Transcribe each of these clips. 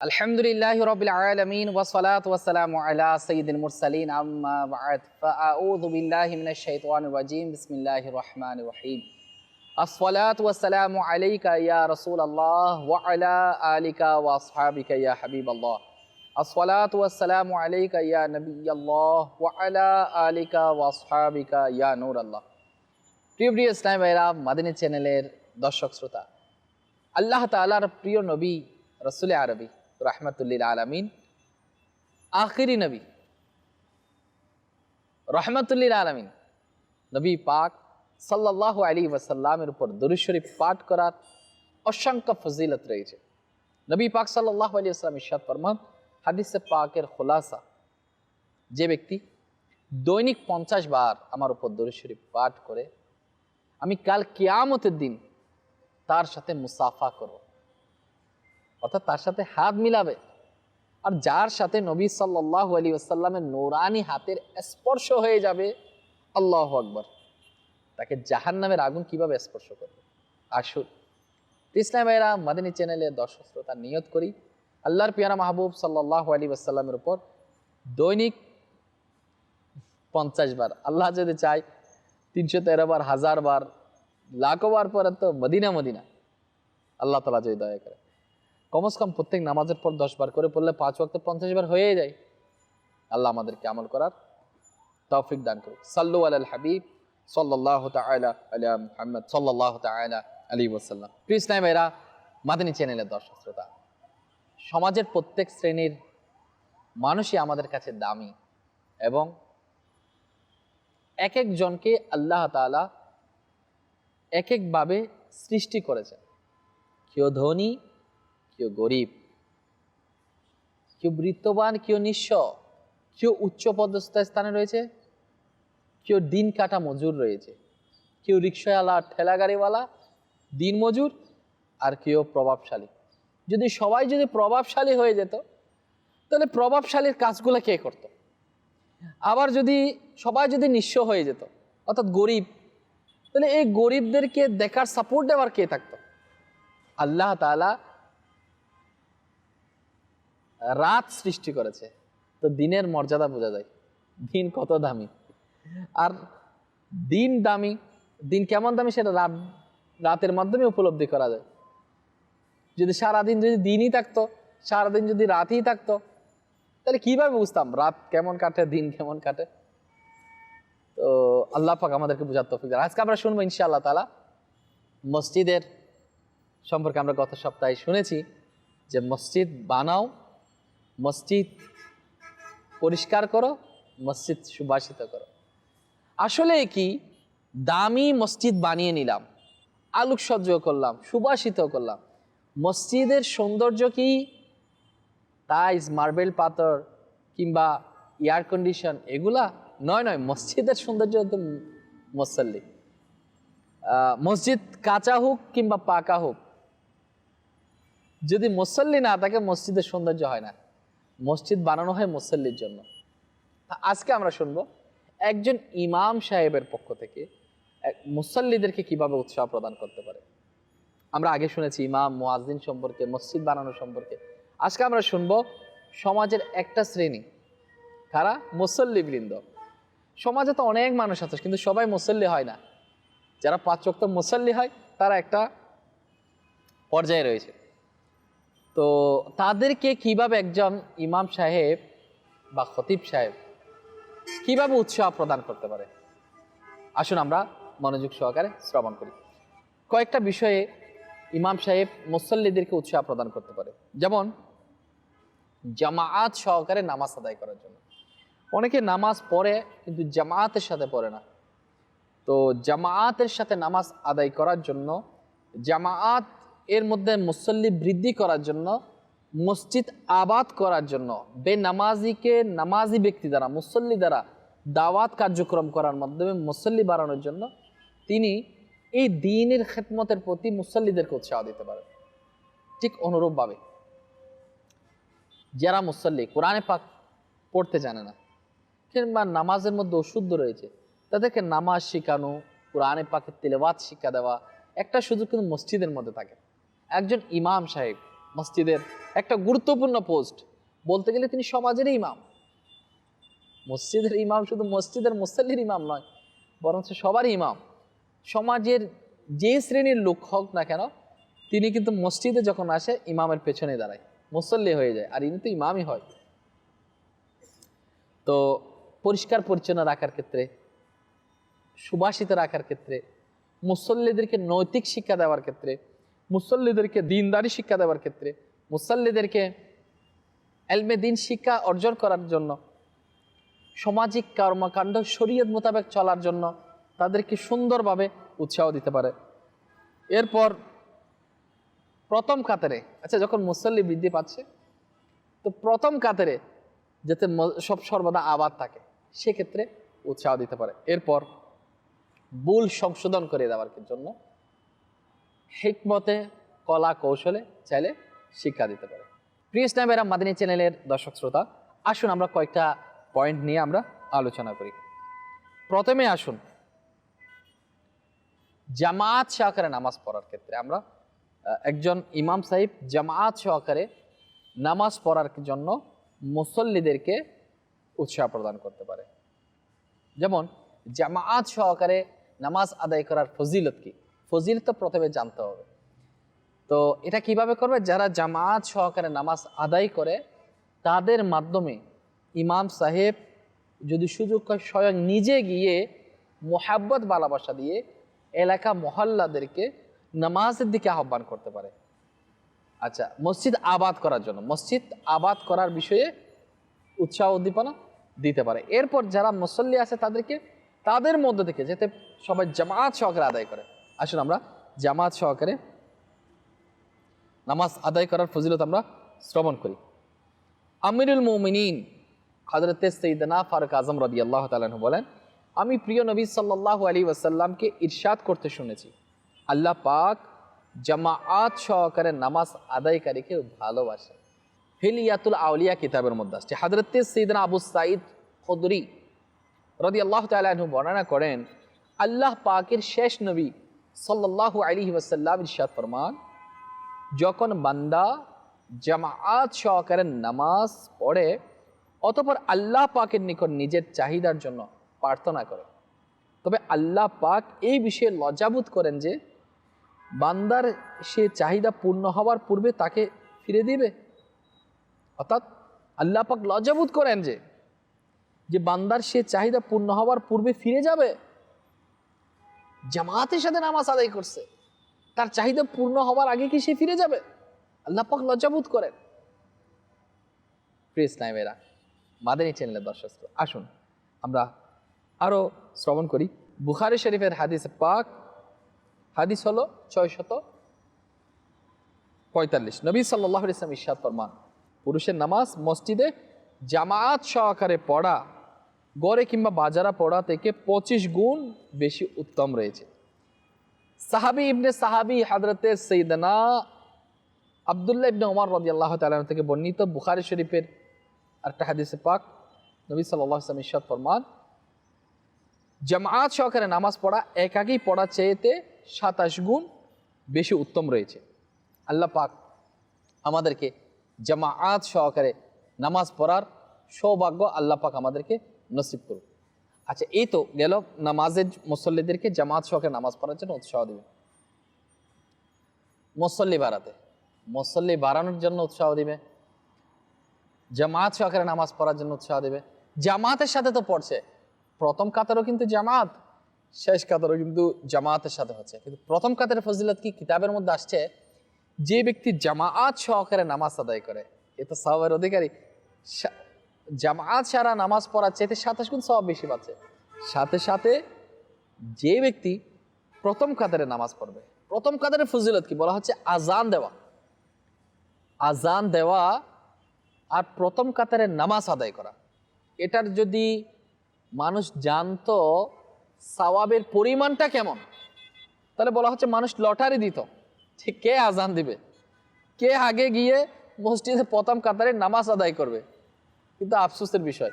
الحمد لله رب العالمين والصلاة والسلام على سيد المرسلين أما بعد فأعوذ بالله من الشيطان الرجيم بسم الله الرحمن الرحيم الصلاة والسلام عليك يا رسول الله وعلى آلك وأصحابك يا حبيب الله الصلاة والسلام عليك يا نبي الله وعلى آلك وأصحابك يا نور الله প্রিয় প্রিয় ইসলাম ভাইরা মাদিনী চ্যানেলের দর্শক শ্রোতা আল্লাহ তালার প্রিয় নবী রসুল আরবি রহমতুল্লিল আলমিন। আখিরি নবী। রহমতুল্লিল আলমিন। নবী পাক সাল্লাহ আলী ওয়াসাল্লামের উপর দরুদ পাঠ করার অসংখ্য ফজিলত রয়েছে। নবী পাক সাল্লাহ আলী আসলাম ইসাদ ফরমান, হাদিসে পাকের খোলাসা। যে ব্যক্তি দৈনিক পঞ্চাশ বার আমার উপর দরুদ শরীফ পাঠ করে, আমি কাল কিয়ামতের দিন তার সাথে মুসাফা করব। অর্থাৎ তার সাথে হাত মিলাবে। আর যার সাথে নবী সাল্লাহ আলী আসাল্লামের নোরানি হাতের স্পর্শ হয়ে যাবে, আল্লাহ আকবর। তাকে জাহান নামের আগুন কীভাবে স্পর্শ করবে? আসুন, ইসলাম ভাইরা মাদিনী চ্যানেলে দর্শক শ্রোতা নিয়ত করি, আল্লাহর পিয়ারা মাহবুব সাল্লাহ আলী আসাল্লামের উপর দৈনিক পঞ্চাশ বার, আল্লাহ যদি চায়, তিনশো তেরো বার, হাজার বার, লাখো বার পরে তো মদিনা মদিনা, আল্লাহ তালা যদি দয়া করে। কমস কম প্রত্যেক নামাজের পর দশ বার করে পড়লে পাঁচ ওয়াক্ত পঞ্চাশ বার হয়ে যায়। আল্লাহ আমাদেরকে আমল করার তৌফিক দান করুক। সাল্লু আল হাবিব সাল্লাহ তালা সাল্লাহ আলী ওসাল্লাম প্রিয় ইসলাম এরা মাদিনী চ্যানেলের দর্শক শ্রোতা, সমাজের প্রত্যেক শ্রেণির মানুষই আমাদের কাছে দামি এবং এক একজনকে আল্লাহ তালা এক একভাবে সৃষ্টি করেছেন। কেউ ধনী কেউ গরিব, কেউ বৃত্তবান, কেউ নিঃস্ব, কেউ উচ্চ পদস্থ স্থানে রয়েছে, কেউ দিন কাটা মজুর রয়েছে, কেউ রিক্সাওয়ালা ঠেলা গাড়িওয়ালা দিন মজুর আর কেউ প্রভাবশালী। যদি সবাই যদি প্রভাবশালী হয়ে যেত, তাহলে প্রভাবশালীর কাজগুলো কে করত? আবার যদি সবাই যদি নিঃস্ব হয়ে যেত, অর্থাৎ গরিব, তাহলে এই গরিবদেরকে দেখার সাপোর্ট দেওয়ার কে থাকতো? আল্লাহ তালা রাত সৃষ্টি করেছে। তো দিনের মর্যাদা বোঝা যায়। দিন কত দামি। আর দিন দামি, দিন কেমন দামি সেটা রাত, রাতের মাধ্যমে উপলব্ধি করা যায়। যদি সারাদিন যদি দিনই থাকতো, সারাদিন যদি রাতই থাকতো, তাহলে কীভাবে বুঝতাম রাত কেমন কাটে, দিন কেমন কাটে? তো আল্লাহ পাক আমাদেরকে বোঝার তফিক আজকে আমরা শুনব ইনশাআল্লাহ তালা মসজিদের সম্পর্কে আমরা গত সপ্তাহে শুনেছি যে মসজিদ বানাও মসজিদ পরিষ্কার করো, মসজিদ সুবাসিত করো। আসলে কি? দামি মসজিদ বানিয়ে নিলাম, আলোকসজ্জ করলাম, সুবাসিত করলাম। মসজিদের সৌন্দর্য কি? টাইলস, মার্বেল পাথর কিংবা এয়ার কন্ডিশন এগুলা? নয় নয়, মসজিদের সৌন্দর্য তো মুসল্লি। মসজিদ কাঁচা হোক কিংবা পাকা হোক, যদি মুসল্লি না থাকে, মসজিদের সৌন্দর্য হয় না। মসজিদ বানানো হয় মুসল্লির জন্য। আজকে আমরা শুনব একজন ইমাম সাহেবের পক্ষ থেকে মুসল্লিদেরকে কীভাবে উৎসাহ প্রদান করতে পারে। আমরা আগে শুনেছি ইমাম মোয়াজিন সম্পর্কে, মসজিদ বানানো সম্পর্কে। আজকে আমরা শুনব সমাজের একটা শ্রেণি। কারা? মুসল্লিবৃন্দ। সমাজে তো অনেক মানুষ আছে, কিন্তু সবাই মুসল্লি হয় না। যারা পাঁচ চক্ত মুসল্লি হয়, তারা একটা পর্যায়ে রয়েছে। তো তাদেরকে কীভাবে একজন ইমাম সাহেব বা খতিব সাহেব কীভাবে উৎসাহ প্রদান করতে পারে? আসুন আমরা মনোযোগ সহকারে শ্রবণ করি। কয়েকটা বিষয়ে ইমাম সাহেব মুসল্লিদেরকে উৎসাহ প্রদান করতে পারে। যেমন, জামায়াত সহকারে নামাজ আদায় করার জন্য। অনেকে নামাজ পড়ে কিন্তু জামায়াতের সাথে পড়ে না। তো জামায়াতের সাথে নামাজ আদায় করার জন্য জামায়াত এর মধ্যে মুসল্লি বৃদ্ধি করার জন্য, মসজিদ আবাদ করার জন্য, বেনামাজিকে নামাজি ব্যক্তি দ্বারা, মুসল্লি দ্বারা দাওয়াত কার্যক্রম করার মাধ্যমে মুসল্লি বাড়ানোর জন্য তিনি এই দিনের খেদমতের প্রতি মুসল্লিদেরকে উৎসাহ দিতে পারেন। ঠিক অনুরূপভাবে যারা মুসল্লি, কোরআনে পাক পড়তে জানে না, কিংবা নামাজের মধ্যে অশুদ্ধ রয়েছে, তাদেরকে নামাজ শেখানো, কোরআনে পাকের তেলেবাদ শিক্ষা দেওয়া, একটা সুযোগ কিন্তু মসজিদের মধ্যে থাকে। একজন ইমাম সাহেব, মসজিদের একটা গুরুত্বপূর্ণ পোস্ট। বলতে গেলে তিনি সমাজের ইমাম। মসজিদের ইমাম শুধু মসজিদের মুসল্লির ইমাম নয়, বরঞ্চ সবারই ইমাম। সমাজের যে শ্রেণির লোক হোক না কেন, তিনি কিন্তু মসজিদে যখন আসে, ইমামের পেছনে দাঁড়ায়, মুসল্লি হয়ে যায়, আর ইনি তো ইমামই হয়। তো পরিষ্কার পরিচ্ছন্ন রাখার ক্ষেত্রে, সুবাসিত রাখার ক্ষেত্রে, মুসল্লিদেরকে নৈতিক শিক্ষা দেওয়ার ক্ষেত্রে মুসল্লিদেরকে দিনদারি শিক্ষা দেওয়ার ক্ষেত্রে, মুসল্লিদেরকে এলমে দিন শিক্ষা অর্জন করার জন্য, সামাজিক কর্মকাণ্ড শরীয়ত মোতাবেক চলার জন্য তাদেরকে সুন্দরভাবে উৎসাহ দিতে পারে। এরপর প্রথম কাতারে আচ্ছা যখন মুসল্লি বৃদ্ধি পাচ্ছে, তো প্রথম কাতারে যাতে সব সর্বদা আবাদ থাকে, সেক্ষেত্রে উৎসাহ দিতে পারে। এরপর ভুল সংশোধন করে দেওয়ার জন্য হিকমতে কলা কৌশলে চাইলে শিক্ষা দিতে পারে। প্রিয় ইসলামেরা, মাদিনী চ্যানেলের দর্শক শ্রোতা, আসুন আমরা কয়েকটা পয়েন্ট নিয়ে আমরা আলোচনা করি। প্রথমে আসুন জামাত সহকারে নামাজ পড়ার ক্ষেত্রে আমরা একজন ইমাম সাহেব জামাত সহকারে নামাজ পড়ার জন্য মুসল্লিদেরকে উৎসাহ প্রদান করতে পারে। যেমন জামাত সহকারে নামাজ আদায় করার ফজিলত কি? ফজিলত তো প্রথমে জানতে হবে। তো এটা কীভাবে করবে? যারা জামাত সহকারে নামাজ আদায় করে, তাদের মাধ্যমে ইমাম সাহেব যদি সুযোগ হয় স্বয়ং নিজে গিয়ে মোহাব্বত ভালোবাসা দিয়ে এলাকা মহল্লাদেরকে নামাজের দিকে আহ্বান করতে পারে। আচ্ছা মসজিদ আবাদ করার জন্য, মসজিদ আবাদ করার বিষয়ে উৎসাহ উদ্দীপনা দিতে পারে। এরপর যারা মুসল্লি আছে তাদেরকে, তাদের মধ্য থেকে, যাতে সবাই জামাত সহকারে আদায় করে। আসুন আমরা জামাত সহকারে নামাজ আদায় করার ফজিলত আমরা শ্রবণ করি। আমিরুল মৌমিনিন হজরত সঈদনা ফারুক আজম রদি আল্লাহ তালু বলেন, আমি প্রিয় নবী সাল্লাহ আলী ওয়াসাল্লামকে ইরশাদ করতে শুনেছি। আল্লাহ পাক জামাআত সহকারে নামাজ আদায়কারীকে ভালোবাসে। হিলিয়াতুল আউলিয়া কিতাবের মধ্যে আসছে। হজরত সঈদনা আবু সাইদ খদরি রদি আল্লাহ তালু বর্ণনা করেন, আল্লাহ পাকের শেষ নবী সাল্লাল্লাহু আলী ওয়াসাল্লাম ইরশাদ ফরমান, যখন বান্দা জামাআত সহকারে নামাজ পড়ে, অতপর আল্লাহ পাকের নিকট নিজের চাহিদার জন্য প্রার্থনা করে। তবে আল্লাহ পাক এই বিষয়ে লজ্জাবোধ করেন যে, বান্দার সে চাহিদা পূর্ণ হওয়ার পূর্বে তাকে ফিরে দিবে। অর্থাৎ আল্লাহ পাক লজ্জাবোধ করেন যে যে বান্দার সে চাহিদা পূর্ণ হওয়ার পূর্বে ফিরে যাবে। জামাতের সাথে নামাজ আদায় করছে। তার চাহিদা পূর্ণ হওয়ার আগে কি সে ফিরে যাবে? আল্লাহ পাক লজ্জাবোধ করেন। প্রিয় ইসলামেরা মাদানী চ্যানেলের দর্শক আসুন, আমরা আরও শ্রবণ করি। বুখারি শরীফের হাদিস পাক, হাদিস হলো ছয় শত পঁয়তাল্লিশ। নবী সাল্লাহ ইসলাম ইসাদ ফরমান, পুরুষের নামাজ মসজিদে জামায়াত সহকারে পড়া গড়ে কিংবা বাজারা পড়া থেকে পঁচিশ গুণ বেশি উত্তম রয়েছে। সাহাবি ইবনে সাহাবি হাদরতে সৈদনা আবদুল্লাহ ইবনে ওমর রদি আল্লাহ তালন থেকে বর্ণিত বুখারি শরীফের একটা হাদিসে পাক নবী সাল্লাহ ইসলাম ইসাদ ফরমান, জামায়াত সহকারে নামাজ পড়া একাকই পড়া চেয়েতে সাতাশ গুণ বেশি উত্তম রয়েছে। আল্লাহ পাক আমাদেরকে জামায়াত সহকারে নামাজ পড়ার সৌভাগ্য আল্লাহ পাক আমাদেরকে নসিব করুন আচ্ছা এই তো গেল নামাজের মুসল্লিদেরকে জামাত সহকারে নামাজ পড়ার জন্য উৎসাহ দেবে। মুসল্লি বাড়াতে। মুসল্লি বাড়ানোর জন্য উৎসাহ দিবে। জামাত সহকারে নামাজ পড়ার জন্য উৎসাহ দিবে। জামাতের সাথে তো পড়ছে। প্রথম কাতারও কিন্তু জামাত, শেষ কাতারও কিন্তু জামাতের সাথে হচ্ছে। কিন্তু প্রথম কাতারের ফজিলত কি? কিতাবের মধ্যে আসছে, যে ব্যক্তি জামাআত সহকারে নামাজ আদায় করে, এ তো সবের অধিকারী জামাআত সারা নামাজ পড়ার চাইতে সাতাশ গুণ সব বেশি পাচ্ছে। সাথে সাথে যে ব্যক্তি প্রথম কাতারে নামাজ পড়বে, প্রথম কাতারের ফজিলত কি বলা হচ্ছে? আজান দেওয়া। আজান দেওয়া আর প্রথম কাতারে নামাজ আদায় করা। এটার যদি মানুষ জানতো সওয়াবের পরিমাণটা কেমন, তাহলে বলা হচ্ছে মানুষ লটারি দিত। ঠিক কে আজান দিবে? কে আগে গিয়ে মসজিদে প্রথম কাতারে নামাজ আদায় করবে? কিন্তু আফসোসের বিষয়।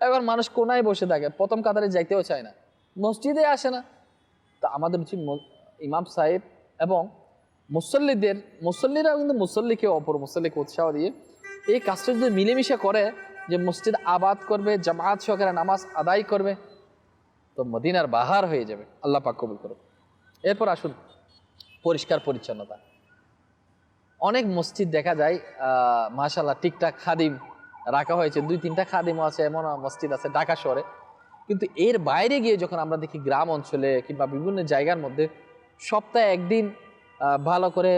এখন মানুষ কোনায় বসে থাকে, প্রথম কাতারে যাইতেও চায় না, মসজিদে আসে না। তা আমাদের উচিত ইমাম সাহেব এবং মুসল্লিদের, মুসল্লিরাও কিন্তু মুসল্লিকে অপর, মুসল্লিকে উৎসাহ দিয়ে এই কাজটা যদি মিলেমিশে করে যে মসজিদ আবাদ করবে জামাত সহকারে নামাজ আদায় করবে, তো মদিনার বাহার হয়ে যাবে। আল্লাহ পাক কবুল করবে এরপর আসুন পরিষ্কার পরিচ্ছন্নতা। অনেক মসজিদ দেখা যায় মাশাল্লাহ ঠিকঠাক খাদিম রাখা হয়েছে। দুই, তিনটা খাদিমও আছে, এমন মসজিদ আছে ঢাকা শহরে। কিন্তু এর বাইরে গিয়ে যখন আমরা দেখি গ্রাম অঞ্চলে কিংবা বিভিন্ন জায়গার মধ্যে সপ্তাহে একদিন ভালো করে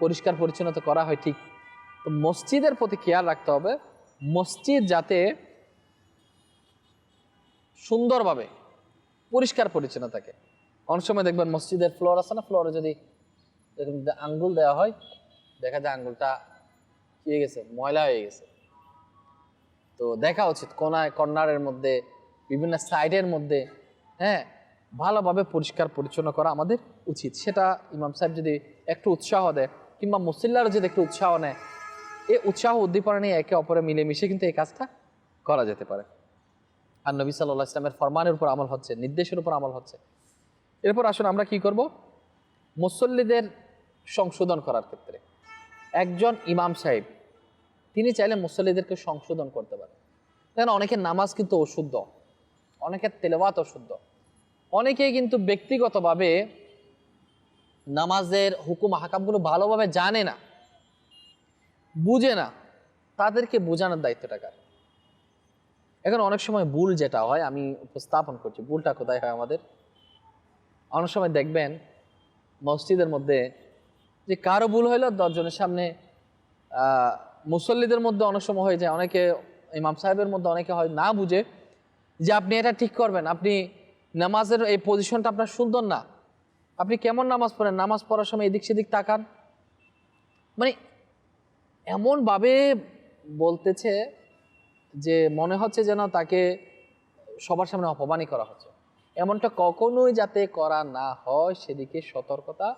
পরিষ্কার পরিচ্ছন্নতা করা হয় ঠিক। তো মসজিদের প্রতি খেয়াল রাখতে হবে, মসজিদ যাতে সুন্দরভাবে পরিষ্কার পরিচ্ছন্ন থাকে। অনেক সময় দেখবেন মসজিদের ফ্লোর আছে না ফ্লোরে যদি আঙ্গুল দেওয়া হয়, দেখা যায় আঙ্গুলটা হয়ে গেছে, ময়লা হয়ে গেছে। তো দেখা উচিত কোনায়, কর্নারের মধ্যে, বিভিন্ন সাইডের মধ্যে হ্যাঁ ভালোভাবে পরিষ্কার পরিচ্ছন্ন করা আমাদের উচিত। সেটা ইমাম সাহেব যদি একটু উৎসাহ দেয় কিংবা মুসল্লারা যদি একটু উৎসাহ নেয় এই উৎসাহ উদ্দীপনা নিয়ে একে অপরে মিলেমিশে কিন্তু এই কাজটা করা যেতে পারে। আর নবী সাল্লাহ ইসলামের ফরমানের উপর আমল হচ্ছে, নির্দেশের উপর আমল হচ্ছে। এরপর আসুন আমরা কি করব? মুসল্লিদের সংশোধন করার ক্ষেত্রে। একজন ইমাম সাহেব তিনি চাইলে মুসল্লিদেরকে সংশোধন করতে পারেন। দেখেন অনেকের নামাজ কিন্তু অশুদ্ধ, অনেকের তেলাওয়াত অশুদ্ধ। অনেকে কিন্তু ব্যক্তিগতভাবে নামাজের হুকুম হাকামগুলো ভালোভাবে জানে না, বুঝে না, তাদেরকে বোঝানোর দায়িত্বটা কার? এখন অনেক সময় ভুল যেটা হয়, আমি উপস্থাপন করছি, ভুলটা কোথায় হয় আমাদের? অনেক সময় দেখবেন মসজিদের মধ্যে যে কারও ভুল হইল, দশজনের সামনে মুসল্লিদের মধ্যে অনেক সময় হয়ে যায় অনেকে, ইমাম সাহেবের মধ্যে অনেকে হয় না বুঝে যে আপনি এটা ঠিক করবেন। আপনি নামাজের এই পজিশনটা আপনার সুন্দর না। আপনি কেমন নামাজ পড়েন? নামাজ পড়ার সময় এদিক সেদিক তাকান। মানে এমনভাবে বলতেছে যে মনে হচ্ছে যেন তাকে সবার সামনে অপমানই করা হচ্ছে। এমনটা কখনোই যাতে করা না হয়, সেদিকে সতর্কতা,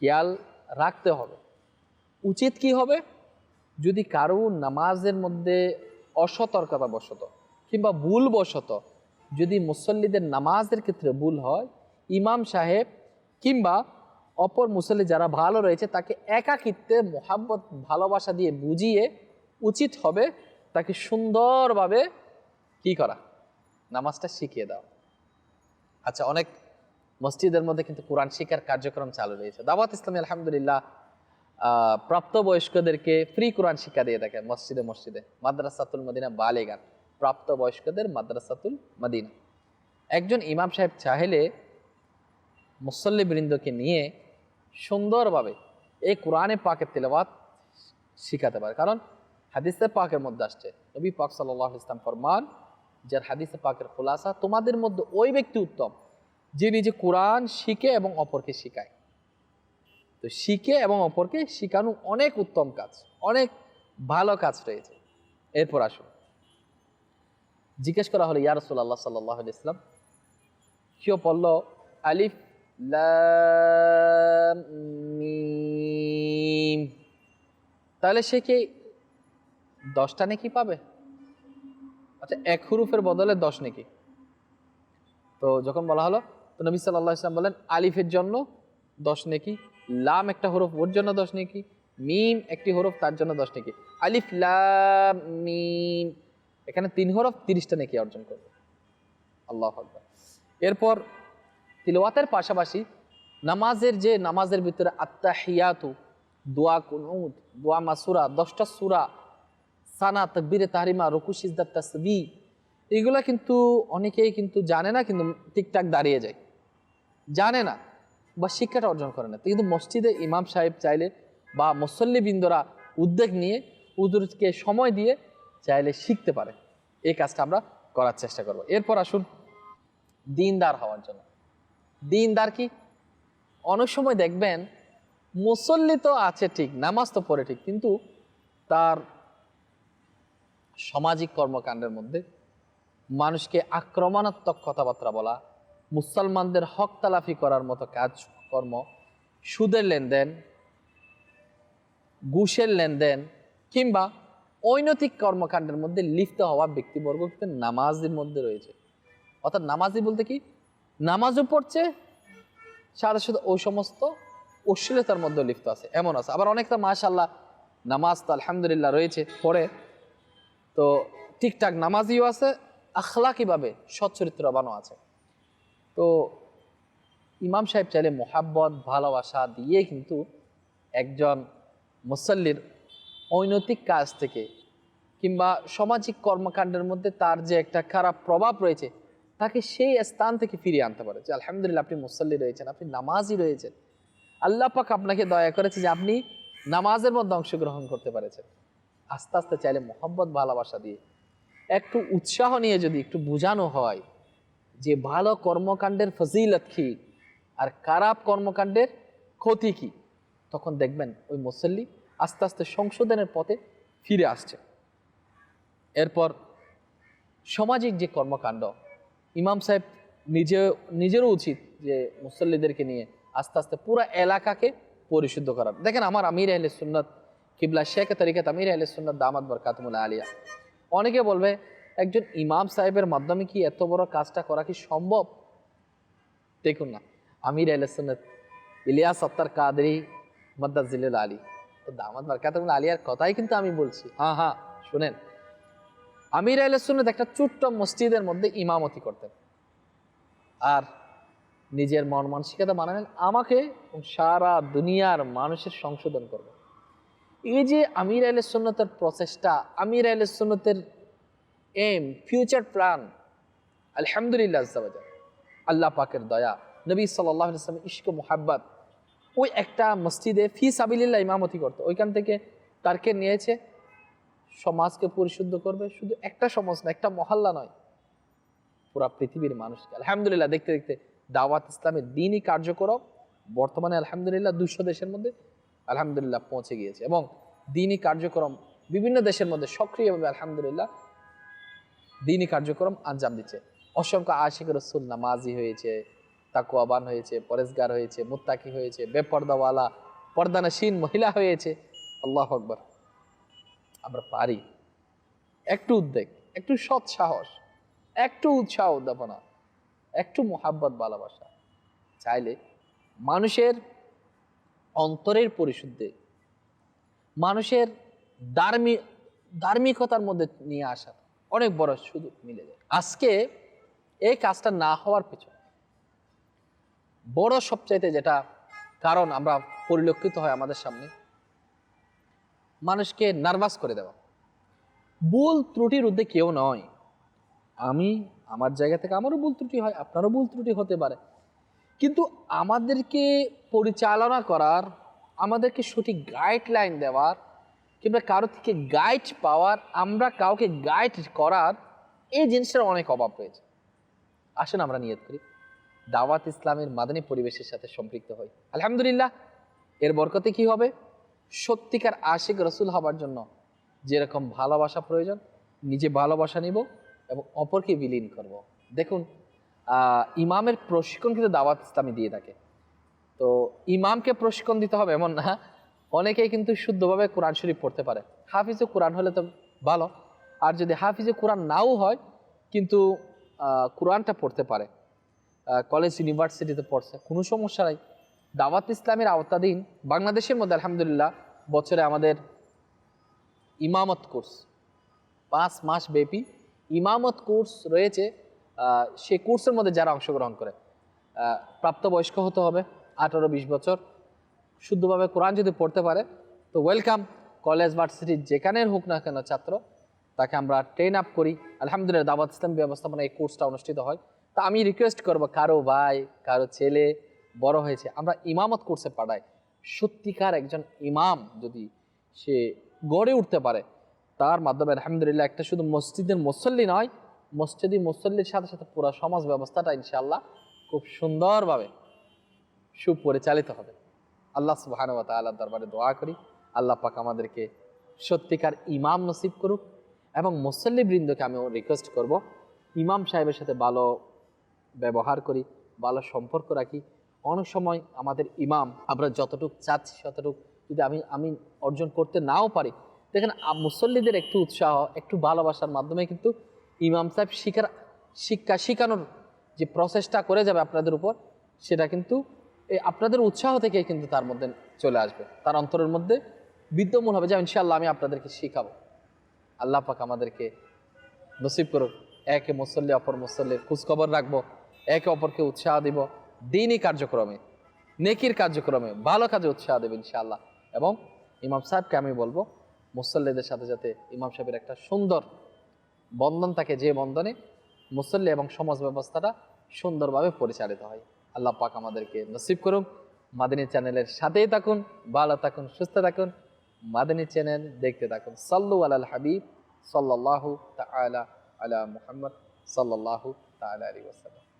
খেয়াল রাখতে হবে। উচিত কি হবে? যদি কারও নামাজের মধ্যে অসতর্কতা বশত কিংবা ভুল বশত যদি মুসল্লিদের নামাজের ক্ষেত্রে ভুল হয়, ইমাম সাহেব কিংবা অপর মুসল্লি যারা ভালো রয়েছে, তাকে একাকিত্বে, মোহাব্বত, ভালোবাসা দিয়ে বুঝিয়ে উচিত হবে তাকে সুন্দরভাবে কি করা? নামাজটা শিখিয়ে দাও আচ্ছা অনেক মসজিদের মধ্যে কিন্তু কোরআন শিক্ষার কার্যক্রম চালু রয়েছে। দাওয়াত ইসলামী, আলহামদুলিল্লাহ প্রাপ্তবয়স্কদেরকে ফ্রি কোরআন শিক্ষা দিয়ে থাকে মসজিদে মসজিদে। মাদ্রাসাতুল মদিনা বালেগান। প্রাপ্তবয়স্কদের মাদ্রাসাতুল মদিনা। একজন ইমাম সাহেব চাইলে মুসল্লি বৃন্দকে নিয়ে সুন্দরভাবে এই কোরআনে পাকের তেলাওয়াত শিখাতে পারে। কারণ হাদিসে পাকের মধ্যে আসছে। নবী পাক সাল্লাহ ইসলাম ফরমান, যার হাদিসে পাকের খোলাসা, তোমাদের মধ্যে ওই ব্যক্তি উত্তম যে নিজে কোরআন শিখে এবং অপরকে শিখায়। তো শিখে এবং অপরকে শিখানো অনেক উত্তম কাজ, অনেক ভালো কাজ রয়েছে। এরপর আসুন। জিজ্ঞেস করা হলো ইয়ারসুল আল্লাহ সাল্লাহ ইসলাম কেউ পড়ল? আলিফ তাহলে সে কি দশটা নাকি পাবে? আচ্ছা এক হুরুফের বদলে দশ নাকি। তো যখন বলা হলো, তো নবী সাল্লাহ ইসলাম বলেন, আলিফের জন্য দশ নেকি লাম একটা হরফ ওর জন্য দশ নেকি, মিম একটি হরফ তার জন্য দশ নেকি। আলিফ, লাম, মিম। এখানে তিন হরফ তিরিশটা নেকি অর্জন করবে। আল্লাহ এরপর তিলওয়াতের পাশাপাশি নামাজের যে নামাজের ভিতরে আত্মাহিয়াতু দোয়া কুনুদ, দোয়া মাসুরা, দশটা সুরা, সানা, তকবিরে, তাহরিমা, রুকু, সিজদা, তসবি, এগুলা কিন্তু অনেকেই কিন্তু জানে না, কিন্তু ঠিকঠাক দাঁড়িয়ে যায়। জানে না। বা শিক্ষাটা অর্জন করে না। কিন্তু মসজিদে ইমাম সাহেব চাইলে বা মুসল্লিবৃন্দরা উদ্যোগ নিয়ে উদুরকে সময় দিয়ে চাইলে শিখতে পারে। এই কাজটা আমরা করার চেষ্টা করব। এরপর আসুন দিনদার হওয়ার জন্য। দিনদার কি? অনেক সময় দেখবেন মুসল্লি তো আছে ঠিক, নামাজ তো পড়ে ঠিক, কিন্তু তার সামাজিক কর্মকাণ্ডের মধ্যে মানুষকে আক্রমণাত্মক কথাবার্তা বলা মুসলমানদের হক তালাফি করার মতো কাজকর্ম সুদের লেনদেন, ঘুষের লেনদেন কিংবা অনৈতিক কর্মকাণ্ডের মধ্যে লিপ্ত হওয়া ব্যক্তিবর্গ কিন্তু নামাজের মধ্যে রয়েছে। অর্থাৎ নামাজি বলতে কি? নামাজও পড়ছে, সাথে সাথে ওই সমস্ত অশ্লীলতার মধ্যে লিপ্ত আছে, এমন আছে। আবার অনেকটা মাশাল্লাহ নামাজ তো আলহামদুলিল্লাহ রয়েছে, পড়ে। তো ঠিকঠাক নামাজিও আছে, আখলাকিভাবে সচ্চরিত্রবানও আছে। তো ইমাম সাহেব চাইলে মোহাব্বত, ভালোবাসা দিয়ে কিন্তু একজন মুসল্লির অনৈতিক কাজ থেকে কিংবা সামাজিক কর্মকাণ্ডের মধ্যে তার যে একটা খারাপ প্রভাব রয়েছে, তাকে সেই স্থান থেকে ফিরিয়ে আনতে পারে। যে আলহামদুলিল্লাহ আপনি মুসল্লি রয়েছেন, আপনি নামাজি রয়েছেন। আল্লাহ পাক আপনাকে দয়া করেছে যে আপনি নামাজের মধ্যে অংশগ্রহণ করতে পেরেছেন। আস্তে আস্তে চাইলে মোহাম্মত ভালোবাসা দিয়ে একটু উৎসাহ নিয়ে যদি একটু বোঝানো হয় যে ভালো কর্মকাণ্ডের ফজিলত কি আর খারাপ কর্মকাণ্ডের ক্ষতি কি? তখন দেখবেন ওই মুসল্লি আস্তে আস্তে সংশোধনের পথে ফিরে আসছে। এরপর সামাজিক যে কর্মকাণ্ড, ইমাম সাহেব নিজে, নিজেরও উচিত যে মুসল্লিদেরকে নিয়ে আস্তে আস্তে পুরো এলাকাকে পরিশুদ্ধ করার। দেখেন আমার আমির আহলে সুন্নত কিবলা শেখ তরিকাত আমির আহলে সুন্নত দামাত বরকাতমুল্লা আলিয়া। অনেকে বলবে একজন ইমাম সাহেবের মাধ্যমে কি এত বড় কাজটা করা কি সম্ভব? দেখুন না, আমির আহলে সুন্নত, ইলিয়াস সত্তার কাদরি মদ্দাজিল আলী। তো দামাত বরকাতমুল্লা আলিয়ার কথাই কিন্তু আমি বলছি। হ্যাঁ হ্যাঁ শুনেন। আমির আহলে সুন্নত একটা ছোট্ট মসজিদের মধ্যে ইমামতি করতেন। আর নিজের মন মানসিকতা বানালেন, আমাকে সারা দুনিয়ার মানুষের সংশোধন করবে এই যে আমির আহলে সুন্নতের প্রচেষ্টা, আমির আহলে সুন্নতের এম ফিউচার প্ল্যান আলহামদুলিল্লাহ। আল্লাহ পাকের দয়া, নবী সাল্লাহ ইসলাম ইস্ক মোহাব্বত। ওই একটা মসজিদে ফি সাবিল্লাহ ইমামতি করতো। ওইখান থেকে তারকে নিয়েছে, সমাজকে পরিশুদ্ধ করবে। শুধু একটা সমাজ না, একটা মহল্লা নয়, পুরা পৃথিবীর মানুষকে। আলহামদুলিল্লাহ, দেখতে দেখতে দাওয়াত ইসলামের দিনই কার্যক্রম। বর্তমানে আলহামদুলিল্লাহ দুশো দেশের মধ্যে আলহামদুলিল্লাহ পৌঁছে গিয়েছে। এবং দিনই কার্যক্রম বিভিন্ন দেশের মধ্যে সক্রিয়ভাবে, আলহামদুলিল্লাহ দিনই কার্যক্রম আঞ্জাম দিচ্ছে। অসংখ্য আশিক রসুল নামাজি হয়েছে তাকুয়াবান হয়েছে, পরেশগার হয়েছে, মুত্তাকি হয়েছে, বেপর্দাওয়ালা, পর্দানাসীন মহিলা হয়েছে। আল্লাহ আকবর। আমরা পারি। একটু উদ্বেগ, একটু সৎ সাহস, একটু উৎসাহ উদ্যাপনা একটু মোহাব্বত ভালোবাসা। চাইলে মানুষের অন্তরের পরিশুদ্ধে, মানুষের ধার্মিক ধার্মিকতার মধ্যে নিয়ে আসা অনেক বড় সুযোগ মিলে যায়। আজকে এই কাজটা না হওয়ার পেছনে বড় সবচাইতে যেটা কারণ আমরা পরিলক্ষিত হয় আমাদের সামনে, মানুষকে নার্ভাস করে দেওয়া। ভুল ত্রুটির উদ্দে কেউ নয়। আমি আমার জায়গা থেকে আমারও ভুল ত্রুটি হয়, আপনারও ভুল ত্রুটি হতে পারে। কিন্তু আমাদেরকে পরিচালনা করার, আমাদেরকে সঠিক গাইডলাইন দেওয়ার কিংবা কারও থেকে গাইড পাওয়ার, আমরা কাউকে গাইড করার এই জিনিসটার অনেক অভাব রয়েছে। আসুন আমরা নিয়ত করি, দাওয়াত ইসলামের মাদানী পরিবেশের সাথে সম্পৃক্ত হই। আলহামদুলিল্লাহ, এর বরকতে কি হবে? সত্যিকার আশিক রসুল হবার জন্য যেরকম ভালোবাসা প্রয়োজন, নিজে ভালোবাসা নিব এবং অপরকে বিলীন করব। দেখুন ইমামের প্রশিক্ষণ কিন্তু দাওয়াত ইসলামী দিয়ে থাকে। তো ইমামকে প্রশিক্ষণ দিতে হবে এমন না অনেকেই কিন্তু শুদ্ধভাবে কোরআন শরীফ পড়তে পারে। হাফিজে কোরআন হলে তো ভালো। আর যদি হাফিজে কোরআন নাও হয়, কিন্তু কোরআনটা পড়তে পারে। কলেজ, ইউনিভার্সিটিতে পড়ছে, কোনো সমস্যা নাই। দাওয়াত ইসলামের আওতাধীন। বাংলাদেশের মধ্যে, আলহামদুলিল্লাহ, বছরে আমাদের ইমামত কোর্স, পাঁচ মাস ব্যাপী ইমামত কোর্স রয়েছে। সেই কোর্সের মধ্যে যারা অংশগ্রহণ করে প্রাপ্তবয়স্ক হতে হবে, আঠারো, বিশ বছর। শুদ্ধভাবে কোরআন যদি পড়তে পারে, তো ওয়েলকাম কলেজ ভার্সিটির যেখানের হোক না কেন ছাত্র, তাকে আমরা ট্রেন আপ করি। আলহামদুলিল্লাহ দাওয়াত ইসলাম ব্যবস্থাপনা এই কোর্সটা অনুষ্ঠিত হয়। তা আমি রিকোয়েস্ট করব, কারও ভাই, কারও ছেলে বড় হয়েছে, আমরা ইমামত কোর্সে পাঠাই। সত্যিকার একজন ইমাম যদি সে গড়ে উঠতে পারে, তার মাধ্যমে আলহামদুলিল্লাহ একটা শুধু মসজিদের মুসল্লি নয়, মসজিদি মুসল্লির সাথে সাথে পুরো সমাজ ব্যবস্থাটা ইনশাল্লাহ খুব সুন্দরভাবে সুপরিচালিত হবে। আল্লাহ সুবাহান ওয়া তাআলার দরবারে দোয়া করি। আল্লাহ পাক আমাদেরকে সত্যিকার ইমাম নসিব করুক এবং মুসল্লি বৃন্দকে আমি রিকোয়েস্ট করব, ইমাম সাহেবের সাথে ভালো ব্যবহার করি, ভালো সম্পর্ক রাখি। অনেক সময় আমাদের ইমাম, আমরা যতটুকু চাচ্ছি ততটুকু যদি আমি আমি অর্জন করতে নাও পারি, দেখেন মুসল্লিদের একটু উৎসাহ, একটু ভালোবাসার মাধ্যমে কিন্তু ইমাম সাহেব শিকার শিক্ষা শিখানোর যে প্রসেসটা করে যাবে আপনাদের উপর, সেটা কিন্তু আপনাদের উৎসাহ থেকে কিন্তু তার মধ্যে চলে আসবে। তার অন্তরের মধ্যে বিদ্যমান হবে যে, ইনশাআল্লাহ আমি আপনাদেরকে শিখাবো। আল্লাহ পাক আমাদেরকে নসিব করুক, একে মুসল্লি, অপর মুসল্লির খোঁজখবর রাখব, একে অপরকে উৎসাহ দিব, দিনই কার্যক্রমে, নেকির কার্যক্রমে, ভালো কাজে উৎসাহ দেবে ইনশাআল্লাহ। এবং ইমাম সাহেবকে আমি বলব, মুসল্লিদের সাথে যাতে ইমাম সাহেবের একটা সুন্দর বন্ধন থাকে, যে বন্ধনে মুসল্লি এবং সমাজ ব্যবস্থাটা সুন্দরভাবে পরিচালিত হয়। আল্লাহ পাক আমাদেরকে নসিব করুক। মাদিনী চ্যানেলের সাথেই থাকুন, ভালো থাকুন, সুস্থ থাকুন। মাদিনী চ্যানেল দেখতে থাকুন। সাল্লু আলাল হাবিব সাল্লাহ তাআলা আলা মুহাম্মদ সাল্লাহ তালা আলী ওয়াসাল্লাম।